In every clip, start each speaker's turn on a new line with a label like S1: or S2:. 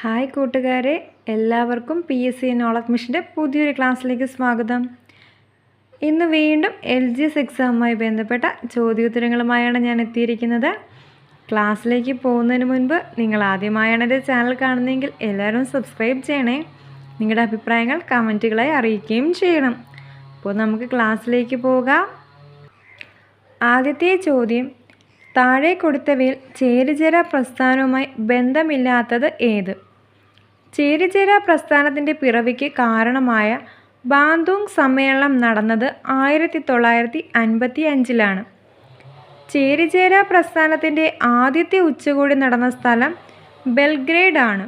S1: Hi കൂട്ടുകാരെ എല്ലാവർക്കും P S C knowledge മിഷന്റെ പുതിയൊരു ക്ലാസ്സിലേക്ക് സ്വാഗതം. ഇന്ന് വീണ്ടും എൽ ജി എസ് എക്സാമുമായി ബന്ധപ്പെട്ട ചോദ്യോത്തരങ്ങളുമായാണ് ഞാൻ എത്തിയിരിക്കുന്നത്. ക്ലാസ്സിലേക്ക് പോകുന്നതിന് മുൻപ് നിങ്ങൾ ആദ്യമായാണ് എന്റെ ചാനൽ കാണുന്നതെങ്കിൽ എല്ലാവരും സബ്സ്ക്രൈബ് ചെയ്യണേ. നിങ്ങളുടെ അഭിപ്രായങ്ങൾ കമന്റുകളായി അറിയിക്കുകയും ചെയ്യണം. അപ്പോൾ നമുക്ക് ക്ലാസ്സിലേക്ക് പോകാം. ആദ്യത്തെ ചോദ്യം താഴെ കൊടുത്തവയിൽ ചേരിചേര പ്രസ്ഥാനവുമായി ബന്ധമില്ലാത്തത് ഏത്? ചേരിചേര പ്രസ്ഥാനത്തിന്റെ പിറവിക്ക് കാരണമായ ബാന്തൂങ് സമ്മേളനം നടന്നത് ആയിരത്തി തൊള്ളായിരത്തി അൻപത്തി അഞ്ചിലാണ് ചേരിചേര പ്രസ്ഥാനത്തിന്റെ ആദ്യത്തെ ഉച്ചകോടി നടന്ന സ്ഥലം ബെൽഗ്രേഡ് ആണ്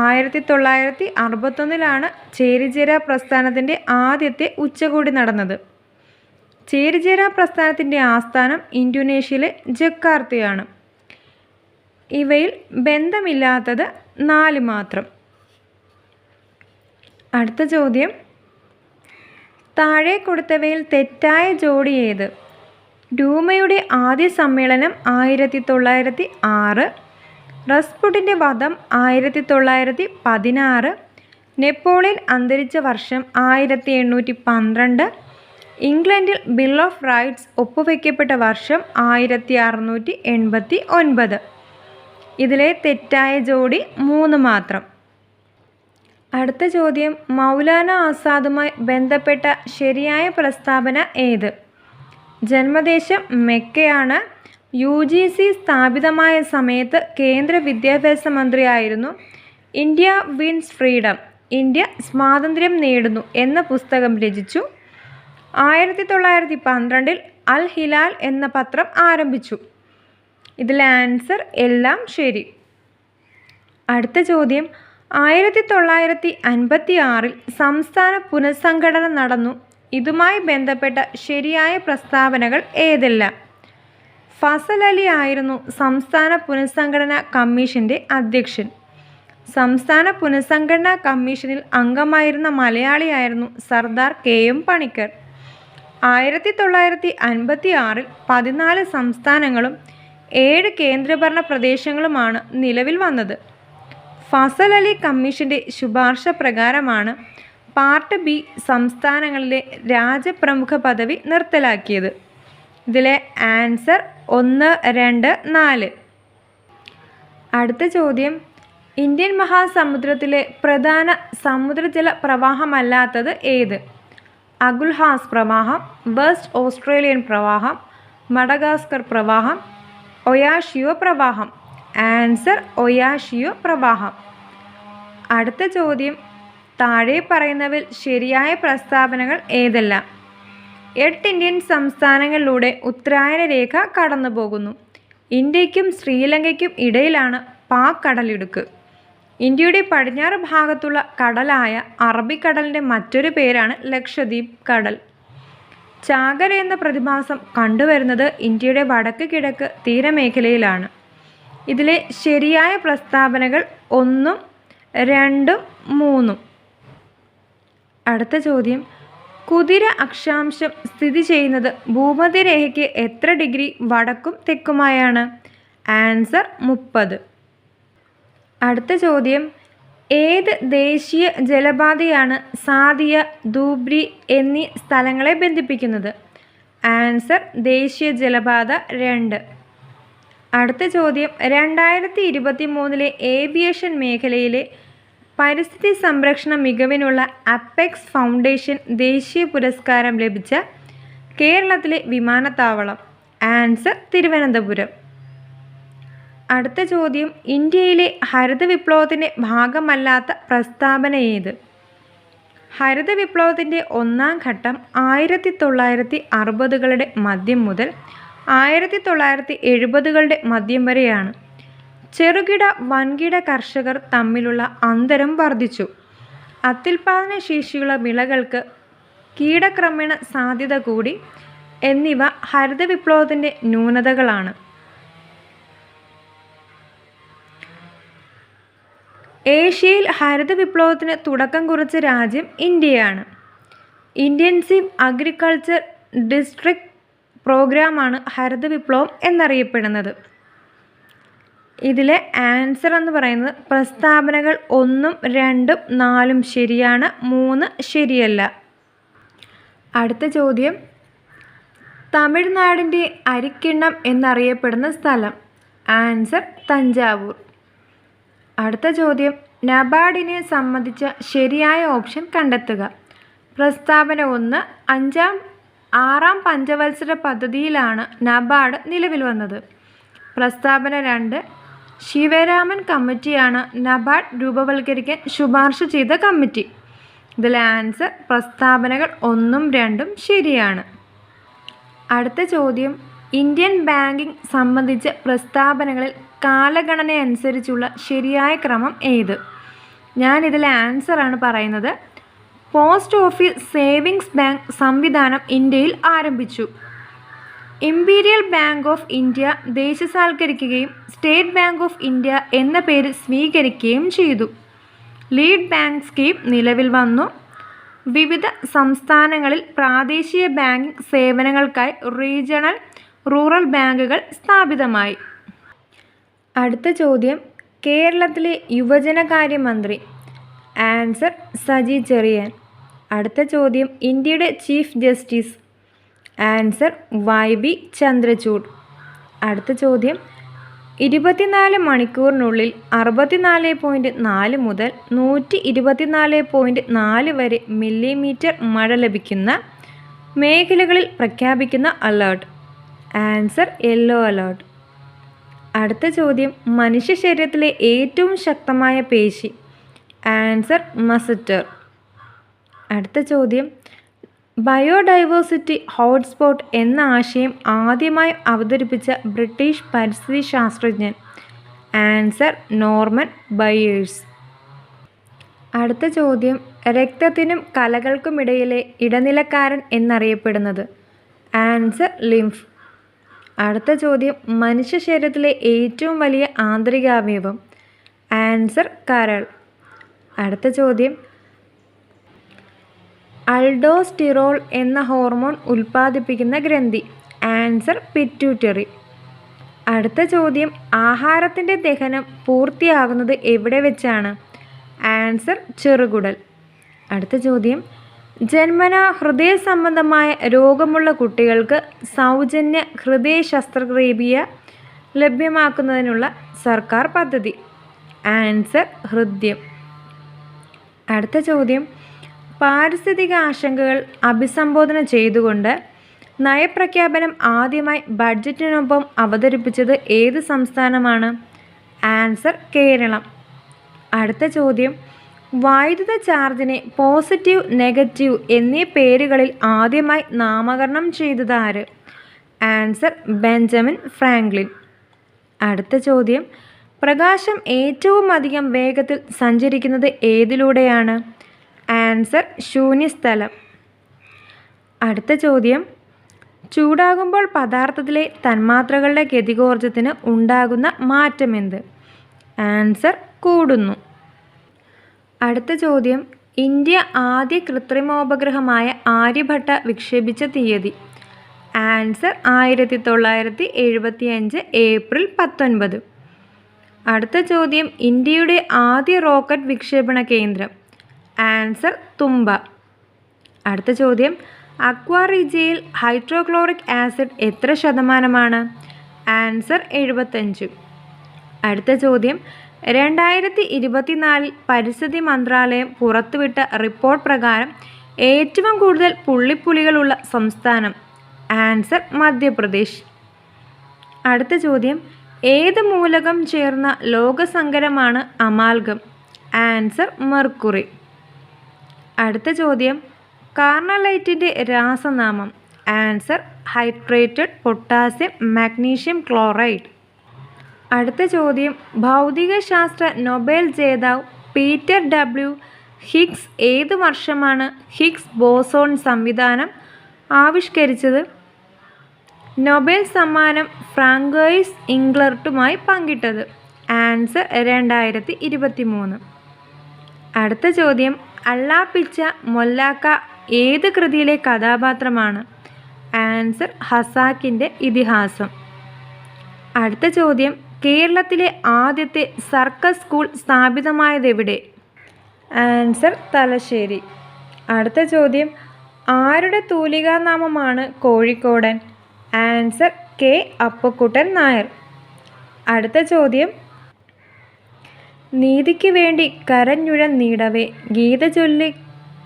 S1: ആയിരത്തി തൊള്ളായിരത്തി അറുപത്തൊന്നിലാണ് ചേരിചേര പ്രസ്ഥാനത്തിന്റെ ആദ്യത്തെ ഉച്ചകോടി നടന്നത്. ചേരിചേര പ്രസ്ഥാനത്തിന്റെ ആസ്ഥാനം ഇൻഡോനേഷ്യയിലെ ജക്കാർത്തയാണ്. ഇവയിൽ ബന്ധമില്ലാത്തത് നാല് മാത്രം. അടുത്ത ചോദ്യം. താഴെ കൊടുത്തവയിൽ തെറ്റായ ജോഡി ഏത്? ഡൂമയുടെ ആദ്യ സമ്മേളനം ആയിരത്തി തൊള്ളായിരത്തി ആറ് റസ്പുട്ടിന്റെ വധം ആയിരത്തി തൊള്ളായിരത്തി പതിനാറ് നെപ്പോളിയൻ അന്തരിച്ച വർഷം ആയിരത്തി എണ്ണൂറ്റി പന്ത്രണ്ട് ഇംഗ്ലണ്ടിൽ ബിൽ ഓഫ് റൈറ്റ്സ് ഒപ്പുവെക്കപ്പെട്ട വർഷം ആയിരത്തി അറുന്നൂറ്റി എൺപത്തി ഒൻപത് ഇതിലെ തെറ്റായ ജോഡി മൂന്ന് മാത്രം. അടുത്ത ചോദ്യം മൗലാന ആസാദുമായി ബന്ധപ്പെട്ട ശരിയായ പ്രസ്താവന ഏത്? ജന്മദേശം മെക്കയാണ്. യു ജി സി സ്ഥാപിതമായ സമയത്ത് കേന്ദ്ര വിദ്യാഭ്യാസ മന്ത്രിയായിരുന്നു. ഇന്ത്യ വിൻസ് ഫ്രീഡം ഇന്ത്യ സ്വാതന്ത്ര്യം നേടുന്നു എന്ന പുസ്തകം രചിച്ചു. ആയിരത്തി തൊള്ളായിരത്തി പന്ത്രണ്ടിൽ അൽ ഹിലാൽ എന്ന പത്രം ആരംഭിച്ചു. ഇതിലെ ആൻസർ എല്ലാം ശരി. അടുത്ത ചോദ്യം. ആയിരത്തി തൊള്ളായിരത്തി അൻപത്തി ആറിൽ സംസ്ഥാന പുനഃസംഘടന നടന്നു. ഇതുമായി ബന്ധപ്പെട്ട ശരിയായ പ്രസ്താവനകൾ ഏതെല്ലാം? ഫസൽ അലി ആയിരുന്നു സംസ്ഥാന പുനഃസംഘടനാ കമ്മീഷന്റെ അധ്യക്ഷൻ. സംസ്ഥാന പുനഃസംഘടനാ കമ്മീഷനിൽ അംഗമായിരുന്ന മലയാളിയായിരുന്നു സർദാർ കെ എം പണിക്കർ. ആയിരത്തി തൊള്ളായിരത്തി അൻപത്തി ആറിൽ പതിനാല് സംസ്ഥാനങ്ങളും ഏഴ് കേന്ദ്രഭരണ പ്രദേശങ്ങളുമാണ് നിലവിൽ വന്നത്. ഫസൽ അലി കമ്മീഷന്റെ ശുപാർശ പ്രകാരമാണ് പാർട്ട് ബി സംസ്ഥാനങ്ങളിലെ രാജപ്രമുഖ പദവി നിർത്തലാക്കിയത്. ഇതിലെ ആൻസർ ഒന്ന് രണ്ട് നാല്. അടുത്ത ചോദ്യം. ഇന്ത്യൻ മഹാസമുദ്രത്തിലെ പ്രധാന സമുദ്രജല പ്രവാഹമല്ലാത്തത് ഏത്? അഗുൽഹാസ് പ്രവാഹം വെസ്റ്റ് ഓസ്ട്രേലിയൻ പ്രവാഹം മഡഗാസ്കർ പ്രവാഹം ഒയാഷിയോ പ്രവാഹം. ആൻസർ ഒയാഷിയോ പ്രവാഹം. അടുത്ത ചോദ്യം. താഴെ പറയുന്നവിൽ ശരിയായ പ്രസ്താവനകൾ ഏതെല്ലാം? എട്ട് ഇന്ത്യൻ സംസ്ഥാനങ്ങളിലൂടെ ഉത്തരായന രേഖ കടന്നു പോകുന്നു ഇന്ത്യക്കും ശ്രീലങ്കയ്ക്കും ഇടയിലാണ് പാക് കടലിടുക്ക്. ഇന്ത്യയുടെ പടിഞ്ഞാറ് ഭാഗത്തുള്ള കടലായ അറബിക്കടലിന്റെ മറ്റൊരു പേരാണ് ലക്ഷദ്വീപ് കടൽ. ചാകര എന്ന പ്രതിഭാസം കണ്ടുവരുന്നത് ഇന്ത്യയുടെ വടക്ക് കിഴക്ക് തീരമേഖലയിലാണ്. ഇതിലെ ശരിയായ പ്രസ്താവനകൾ ഒന്നും രണ്ടും മൂന്നും. അടുത്ത ചോദ്യം. കുതിര അക്ഷാംശം സ്ഥിതി ചെയ്യുന്നത് ഭൂമധ്യരേഖയ്ക്ക് എത്ര ഡിഗ്രി വടക്കും തെക്കുമായാണ്? ആൻസർ മുപ്പത്. അടുത്ത ചോദ്യം. ഏത് ദേശീയ ജലപാതയാണ് സാദിയ ധൂബ്രി എന്നീ സ്ഥലങ്ങളെ ബന്ധിപ്പിക്കുന്നത്? ആൻസർ ദേശീയ ജലപാത രണ്ട്. അടുത്ത ചോദ്യം രണ്ടായിരത്തി ഇരുപത്തി മൂന്നിലെ ഏവിയേഷൻ മേഖലയിലെ പരിസ്ഥിതി സംരക്ഷണ മികവിനുള്ള അപ്പെക്സ് ഫൗണ്ടേഷൻ ദേശീയ പുരസ്കാരം ലഭിച്ച കേരളത്തിലെ വിമാനത്താവളം. ആൻസർ തിരുവനന്തപുരം. അടുത്ത ചോദ്യം ഇന്ത്യയിലെ ഹരിത വിപ്ലവത്തിന്റെ ഭാഗമല്ലാത്ത പ്രസ്താവന ഏത് ഹരിത വിപ്ലവത്തിന്റെ ഒന്നാം ഘട്ടം ആയിരത്തി തൊള്ളായിരത്തി അറുപതുകളുടെ മദ്യം മുതൽ ആയിരത്തി തൊള്ളായിരത്തി എഴുപതുകളുടെ മദ്യം വരെയാണ്. ചെറുകിട വൻകിട കർഷകർ തമ്മിലുള്ള അന്തരം വർദ്ധിച്ചു. അത്യുൽപാദന ശേഷിയുള്ള വിളകൾക്ക് കീടക്രമേണ സാധ്യത കൂടി. എന്നിവ ഹരിത വിപ്ലവത്തിന്റെ ന്യൂനതകളാണ്. ഏഷ്യയിൽ ഹരിത വിപ്ലവത്തിന് തുടക്കം കുറിച്ച രാജ്യം ഇന്ത്യയാണ്. ഇന്റൻസീവ് അഗ്രികൾച്ചർ ഡിസ്ട്രിക്ട് പ്രോഗ്രാമാണ് ഹരിത വിപ്ലവം എന്നറിയപ്പെടുന്നത്. ഇതിലെ ആൻസർ എന്ന് പറയുന്നത് പ്രസ്താവനകൾ ഒന്നും രണ്ടും നാലും ശരിയാണ് മൂന്ന് ശരിയല്ല. അടുത്ത ചോദ്യം. തമിഴ്നാടിന്റെ അരിക്കിണ്ണം എന്നറിയപ്പെടുന്ന സ്ഥലം. ആൻസർ തഞ്ചാവൂർ. അടുത്ത ചോദ്യം. നബാർഡിനെ സംബന്ധിച്ച ശരിയായ ഓപ്ഷൻ കണ്ടെത്തുക. പ്രസ്താവന ഒന്ന്. അഞ്ചാം ആറാം പഞ്ചവത്സര പദ്ധതിയിലാണ് നബാർഡ് നിലവിൽ വന്നത്. പ്രസ്താവന രണ്ട്. ശിവരാമൻ കമ്മിറ്റിയാണ് നബാർഡ് രൂപവൽക്കരിക്കാൻ ശുപാർശ ചെയ്ത കമ്മിറ്റി. ഇതിലെ ആൻസർ പ്രസ്താവനകൾ ഒന്നും രണ്ടും ശരിയാണ്. അടുത്ത ചോദ്യം. ഇന്ത്യൻ ബാങ്കിംഗ് സംബന്ധിച്ച പ്രസ്താവനകളിൽ കാലഗണന അനുസരിച്ചുള്ള ശരിയായ ക്രമം ഏത്? ഞാനിതിൽ ആൻസറാണ് പറയുന്നത്. പോസ്റ്റ് ഓഫീസ് സേവിങ്സ് ബാങ്ക് സംവിധാനം ഇന്ത്യയിൽ ആരംഭിച്ചു. ഇംപീരിയൽ ബാങ്ക് ഓഫ് ഇന്ത്യ ദേശസാൽക്കരിക്കുകയും സ്റ്റേറ്റ് ബാങ്ക് ഓഫ് ഇന്ത്യ എന്ന പേര് സ്വീകരിക്കുകയും ചെയ്തു. ലീഡ് ബാങ്ക് സ്കീം നിലവിൽ വന്നു. വിവിധ സംസ്ഥാനങ്ങളിൽ പ്രാദേശിക ബാങ്കിംഗ് സേവനങ്ങൾക്കായി റീജിയണൽ റൂറൽ ബാങ്കുകൾ സ്ഥാപിതമായി. അടുത്ത ചോദ്യം. കേരളത്തിലെ യുവജനകാര്യമന്ത്രി. ആൻസർ സജി ചെറിയാൻ. അടുത്ത ചോദ്യം. ഇന്ത്യയുടെ chief justice. Answer Y B Chandrachud. അടുത്ത ചോദ്യം. ഇരുപത്തിനാല് മണിക്കൂറിനുള്ളിൽ അറുപത്തിനാല് പോയിന്റ് നാല് മുതൽ നൂറ്റി ഇരുപത്തിനാല് പോയിന്റ് നാല് വരെ മില്ലിമീറ്റർ മഴ ലഭിക്കുന്ന മേഖലകളിൽ പ്രഖ്യാപിക്കുന്ന അലേർട്ട്. Answer yellow alert. അടുത്ത ചോദ്യം മനുഷ്യ ശരീരത്തിലെ ഏറ്റവും ശക്തമായ പേശി. Answer masseter. അടുത്ത ചോദ്യം ബയോഡൈവേഴ്സിറ്റി ഹോട്ട്സ്പോട്ട് എന്ന ആശയം ആദ്യമായി അവതരിപ്പിച്ച ബ്രിട്ടീഷ് പരിസ്ഥിതി ശാസ്ത്രജ്ഞൻ. Answer Norman Byers. അടുത്ത ചോദ്യം രക്തത്തിനും കലകൾക്കുമിടയിലെ ഇടനിലക്കാരൻ എന്നറിയപ്പെടുന്നത്. Answer lymph. അടുത്ത ചോദ്യം മനുഷ്യ ശരീരത്തിലെ ഏറ്റവും വലിയ ആന്തരികാവയവം. ആൻസർ കരൾ. അടുത്ത ചോദ്യം അൾഡോസ്റ്റിറോൾ എന്ന ഹോർമോൺ ഉൽപ്പാദിപ്പിക്കുന്ന ഗ്രന്ഥി. Answer pituitary. അടുത്ത ചോദ്യം ആഹാരത്തിന്റെ ദഹനം പൂർത്തിയാകുന്നത് എവിടെ വെച്ചാണ്? ആൻസർ ചെറുകുടൽ. അടുത്ത ചോദ്യം ജന്മന ഹൃദയ സംബന്ധമായ രോഗമുള്ള കുട്ടികൾക്ക് സൗജന്യ ഹൃദയ ശസ്ത്രക്രിയ ലഭ്യമാക്കുന്നതിനുള്ള സർക്കാർ പദ്ധതി. ആൻസർ ഹൃദ്യം. അടുത്ത ചോദ്യം. പാരിസ്ഥിതിക ആശങ്കകൾ അഭിസംബോധന ചെയ്തുകൊണ്ട് നയപ്രഖ്യാപനം ആദ്യമായി ബഡ്ജറ്റിനൊപ്പം അവതരിപ്പിച്ചത് ഏത് സംസ്ഥാനമാണ്? ആൻസർ കേരളം. അടുത്ത ചോദ്യം. വൈദ്യുത ചാർജിനെ പോസിറ്റീവ് നെഗറ്റീവ് എന്നീ പേരുകളിൽ ആദ്യമായി നാമകരണം ചെയ്തത് ആര്? Answer Benjamin Franklin. അടുത്ത ചോദ്യം. പ്രകാശം ഏറ്റവും അധികം വേഗത്തിൽ സഞ്ചരിക്കുന്നത് ഏതിലൂടെയാണ്? ആൻസർ ശൂന്യസ്ഥലം. അടുത്ത ചോദ്യം. ചൂടാകുമ്പോൾ പദാർത്ഥത്തിലെ തന്മാത്രകളുടെ ഗതികോർജത്തിന് ഉണ്ടാകുന്ന മാറ്റമെന്ത് ആൻസർ കൂടുന്നു. അടുത്ത ചോദ്യം. ഇന്ത്യ ആദ്യ കൃത്രിമോപഗ്രഹമായ ആര്യഭട്ട വിക്ഷേപിച്ച തീയതി. ആൻസർ ആയിരത്തി തൊള്ളായിരത്തി എഴുപത്തി അഞ്ച് ഏപ്രിൽ പത്തൊൻപത്. അടുത്ത ചോദ്യം. ഇന്ത്യയുടെ ആദ്യ റോക്കറ്റ് വിക്ഷേപണ കേന്ദ്രം. ആൻസർ തുമ്പ. അടുത്ത ചോദ്യം. അക്വാറിജയിൽ ഹൈഡ്രോക്ലോറിക് ആസിഡ് എത്ര ശതമാനമാണ്? ആൻസർ എഴുപത്തഞ്ച് അടുത്ത ചോദ്യം. രണ്ടായിരത്തി ഇരുപത്തിനാലിൽ പരിസ്ഥിതി മന്ത്രാലയം പുറത്തുവിട്ട റിപ്പോർട്ട് പ്രകാരം ഏറ്റവും കൂടുതൽ പുള്ളിപ്പുലികളുള്ള സംസ്ഥാനം ആൻസർ മധ്യപ്രദേശ്. അടുത്ത ചോദ്യം ഏത് മൂലകം ചേർന്ന ലോകസങ്കരമാണ് അമാൽഗം? Answer mercury. അടുത്ത ചോദ്യം കാർണലൈറ്റിന്റെ രാസനാമം? Answer hydrated potassium magnesium chloride. അടുത്ത ചോദ്യം. ഭൗതികശാസ്ത്ര നൊബേൽ ജേതാവ് പീറ്റർ ഡബ്ല്യു ഹിഗ്സ് ഏത് വർഷമാണ് ഹിഗ്സ് ബോസോൺ സംവിധാനം ആവിഷ്കരിച്ചത്? നൊബേൽ സമ്മാനം ഫ്രാങ്കോയിസ് ഇംഗ്ലർട്ടുമായി പങ്കിട്ടത്. ആൻസർ രണ്ടായിരത്തി ഇരുപത്തി മൂന്ന് അടുത്ത ചോദ്യം. അള്ളാപ്പിച്ച മൊല്ലാക്ക ഏത് കൃതിയിലെ കഥാപാത്രമാണ്? ആൻസർ ഹസാക്കിന്റെ ഇതിഹാസം. അടുത്ത ചോദ്യം. കേരളത്തിലെ ആദ്യത്തെ സർക്കസ് സ്കൂൾ സ്ഥാപിതമായതെവിടെ? ആൻസർ തലശ്ശേരി. അടുത്ത ചോദ്യം ആരുടെ തൂലികാനാമമാണ് കോഴിക്കോടൻ? Answer K Appakuttan Nair. അടുത്ത ചോദ്യം നീതിക്ക് വേണ്ടി കരഞ്ഞുഴന്നീടവേ ഗീത ചൊല്ലി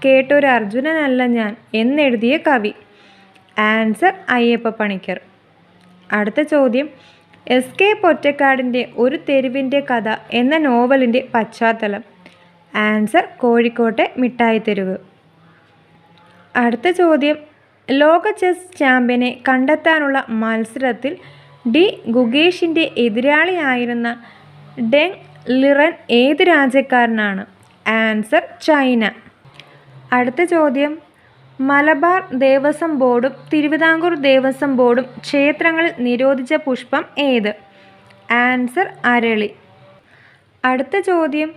S1: കേട്ടൊരു അർജുനനല്ല ഞാൻ എന്നെഴുതിയ കവി. ആൻസർ അയ്യപ്പ പണിക്കർ. അടുത്ത ചോദ്യം എസ് കെ പൊറ്റക്കാടിന്റെ ഒരു തെരുവിന്റെ കഥ എന്ന നോവലിന്റെ പശ്ചാത്തലം. ആൻസർ കോഴിക്കോട്ടെ മിഠായി തെരുവ്. അടുത്ത ചോദ്യം. ലോക ചെസ് ചാമ്പ്യനെ കണ്ടെത്താനുള്ള മത്സരത്തിൽ ഡി ഗുഗേഷിന്റെ എതിരാളിയായിരുന്ന ഡെങ് ലിറൻ ഏത് രാജ്യക്കാരനാണ്? Answer China. അടുത്ത ചോദ്യം. മലബാർ ദേവസ്വം ബോർഡും തിരുവിതാംകൂർ ദേവസ്വം ബോർഡും ക്ഷേത്രങ്ങളിൽ നിരോധിച്ച പുഷ്പം ഏത്? ആൻസർ അരളി. അടുത്ത ചോദ്യം.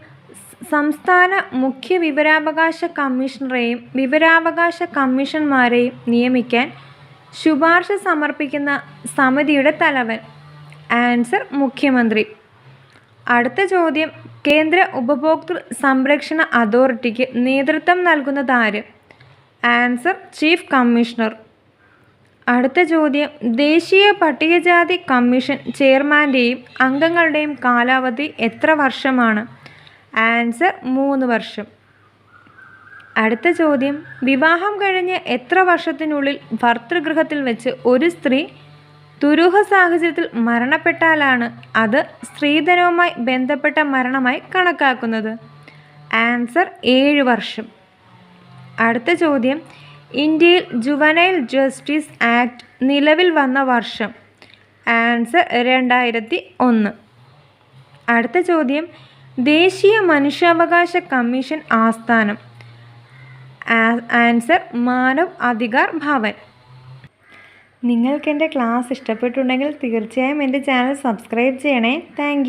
S1: സംസ്ഥാന മുഖ്യ വിവരാവകാശ കമ്മീഷണറെയും വിവരാവകാശ കമ്മീഷന്മാരെയും നിയമിക്കാൻ ശുപാർശ സമർപ്പിക്കുന്ന സമിതിയുടെ തലവൻ. ആൻസർ മുഖ്യമന്ത്രി. അടുത്ത ചോദ്യം. കേന്ദ്ര ഉപഭോക്തൃ സംരക്ഷണ അതോറിറ്റിക്ക് നേതൃത്വം നൽകുന്നതാര് ആൻസർ ചീഫ് കമ്മീഷണർ. അടുത്ത ചോദ്യം. ദേശീയ പട്ടികജാതി കമ്മീഷൻ ചെയർമാന്റെയും അംഗങ്ങളുടെയും കാലാവധി എത്ര വർഷമാണ്? ആൻസർ മൂന്ന് വർഷം. അടുത്ത ചോദ്യം. വിവാഹം കഴിഞ്ഞ് എത്ര വർഷത്തിനുള്ളിൽ ഭർത്തൃഗൃഹത്തിൽ വെച്ച് ഒരു സ്ത്രീ ദുരൂഹ സാഹചര്യത്തിൽ മരണപ്പെട്ടാലാണ് അത് സ്ത്രീധനവുമായി ബന്ധപ്പെട്ട മരണമായി കണക്കാക്കുന്നത്? ആൻസർ ഏഴ് വർഷം. അടുത്ത ചോദ്യം. ഇന്ത്യയിൽ ജുവനൈൽ ജസ്റ്റിസ് ആക്ട് നിലവിൽ വന്ന വർഷം. ആൻസർ രണ്ടായിരത്തി ഒന്ന് അടുത്ത ചോദ്യം. ദേശീയ മനുഷ്യാവകാശ കമ്മീഷൻ ആസ്ഥാനം. ആൻസർ മാനവ് അധികാർ ഭവൻ. നിങ്ങൾക്ക് എന്റെ ക്ലാസ് ഇഷ്ടപ്പെട്ടുണ്ടെങ്കിൽ തീർച്ചയായും എന്റെ ചാനൽ സബ്സ്ക്രൈബ് ചെയ്യണേ. താങ്ക്